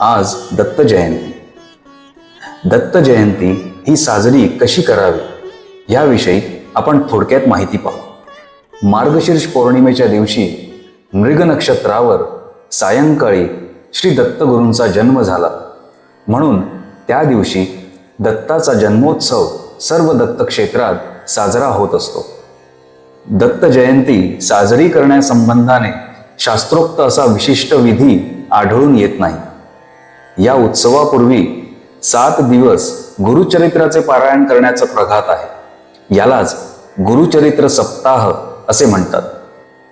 आज दत्त जयंती. दत्त जयंती ही साजरी कशी करावी याविषयी आपण थोडक्यात माहिती पाहू. मार्गशीर्ष पौर्णिमेच्या दिवशी मृग नक्षत्रावर सायंकाळी श्री दत्तगुरूंचा जन्म झाला. म्हणून त्या दिवशी दत्ताचा जन्मोत्सव सर्व दत्त क्षेत्रात साजरा होत असतो. दत्त जयंती साजरी करण्यासंबंधाने शास्त्रोक्त असा विशिष्ट विधी आढळून येत नाही. या उत्सवापूर्वी सात दिवस गुरुचरित्राचे पारायण करण्याचा प्रघात आहे. यालाच गुरुचरित्र सप्ताह असे म्हणतात.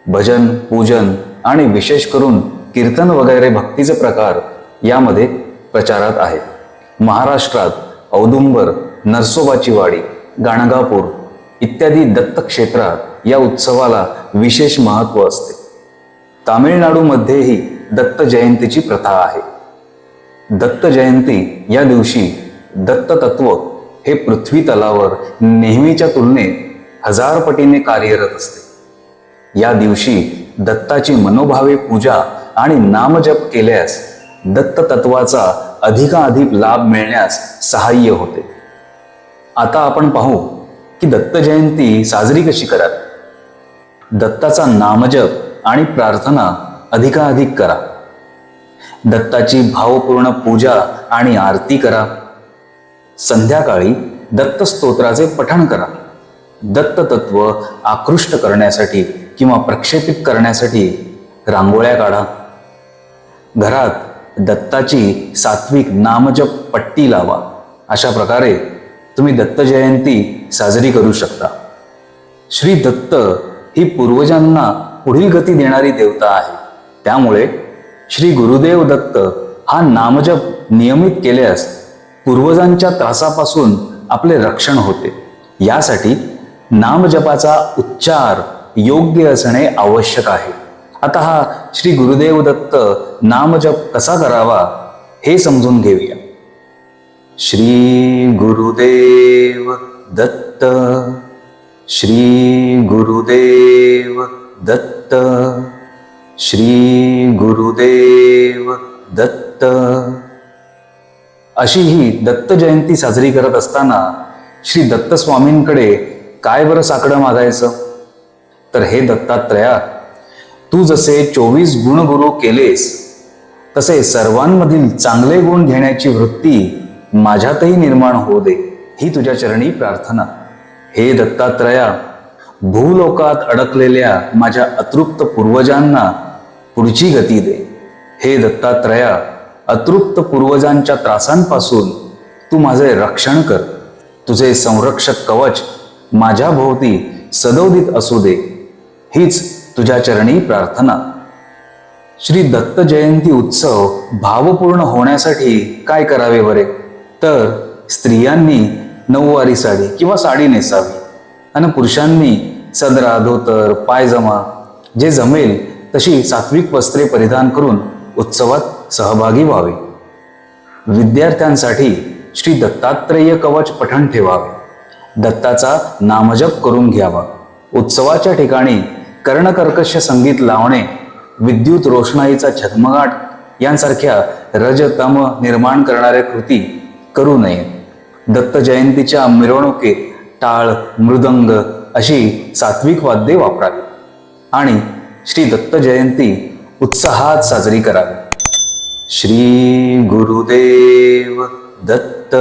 भजन पूजन आणि विशेष करून कीर्तन वगैरे भक्तीचे प्रकार यामध्ये प्रचारात आहेत महाराष्ट्रात औदुंबर नरसोबाची वाडी गाणगापूर इत्यादी दत्त क्षेत्रात या उत्सवाला विशेष महत्त्व असते. तामिळनाडूमध्येही दत्त जयंतीची प्रथा आहे. दत्त जयंती या दिवशी दत्त तत्व हे पृथ्वी तलावर नेहमीच्या तुलनेत हजार पटीने कार्यरत असते. या दिवशी दत्ताची मनोभावे पूजा आणि नामजप केल्यास दत्त तत्वाचा अधिकाधिक लाभ मिळण्यास सहाय्य होते. आता आपण पाहू की दत्त जयंती साजरी कशी करावी? दत्ताचा नामजप आणि प्रार्थना अधिकाधिक करा. दत्ताची भावपूर्ण पूजा आणि आरती करा. संध्याकाळी दत्त स्तोत्राचे पठण करा. दत्त तत्व आकृष्ट करण्यासाठी किंवा प्रक्षेपित करण्यासाठी रांगोळ्या काढा. घरात दत्ताची सात्विक नामजप पट्टी लावा. अशा प्रकारे तुम्ही दत्त जयंती साजरी करू शकता. श्री दत्त ही पूर्वजांना पुढील गती देणारी देवता आहे. त्यामुळे श्री गुरुदेव दत्त हा नामजप नियमित केल्यास पूर्वजांच्या त्रासापासून आपले रक्षण होते. यासाठी नामजपाचा उच्चार योग्य असणे आवश्यक आहे. आता हा श्री गुरुदेव दत्त नामजप कसा करावा हे समजून घेऊया. श्री गुरुदेव दत्त श्री गुरुदेव दत्त श्री गुरुदेव दत्त. अशी ही दत्त जयंती साजरी करत असताना श्री दत्त स्वामींकडे काय बरं साकडं मागायचं? तर हे दत्तात्रया तू जसे चोवीस गुणगुरु केलेस तसे सर्वांमधील चांगले गुण घेण्याची वृत्ती माझ्यातही निर्माण होऊ दे ही तुझ्या चरणी प्रार्थना. हे दत्तात्रया भूलोकात अडकलेल्या माझ्या अतृप्त पूर्वजांना पुढची गती दे. हे दत्तात्रया अतृप्त पूर्वजांच्या त्रासांपासून तू माझे रक्षण कर. तुझे संरक्षक कवच माझ्या भोवती सदोदित असू दे. हीच तुझ्या चरणी प्रार्थना. श्री दत्त जयंती उत्सव भावपूर्ण होण्यासाठी काय करावे बरे? तर स्त्रियांनी नऊवारी साडी किंवा साडी नेसावी. आणि पुरुषांनी सदरा धोतर पायजमा जे जमेल तशी सात्विक वस्त्रे परिधान करून उत्सवात सहभागी व्हावे. विद्यार्थ्यांसाठी श्री दत्तात्रेय कवच पठण ठेवावे. दत्ताचा नामजप करून घ्यावा. उत्सवाच्या ठिकाणी कर्णकर्कश संगीत लावणे विद्युत रोषणाईचा झगमगाट यांसारख्या रजतम निर्माण करणाऱ्या कृती करू नये. दत्त जयंतीच्या मिरवणुकीत टाळ मृदंग अशी सात्विक वाद्ये वापरावी. आणि श्री दत्त जयंती उत्साहात साजरी करावी. श्री गुरुदेव दत्त.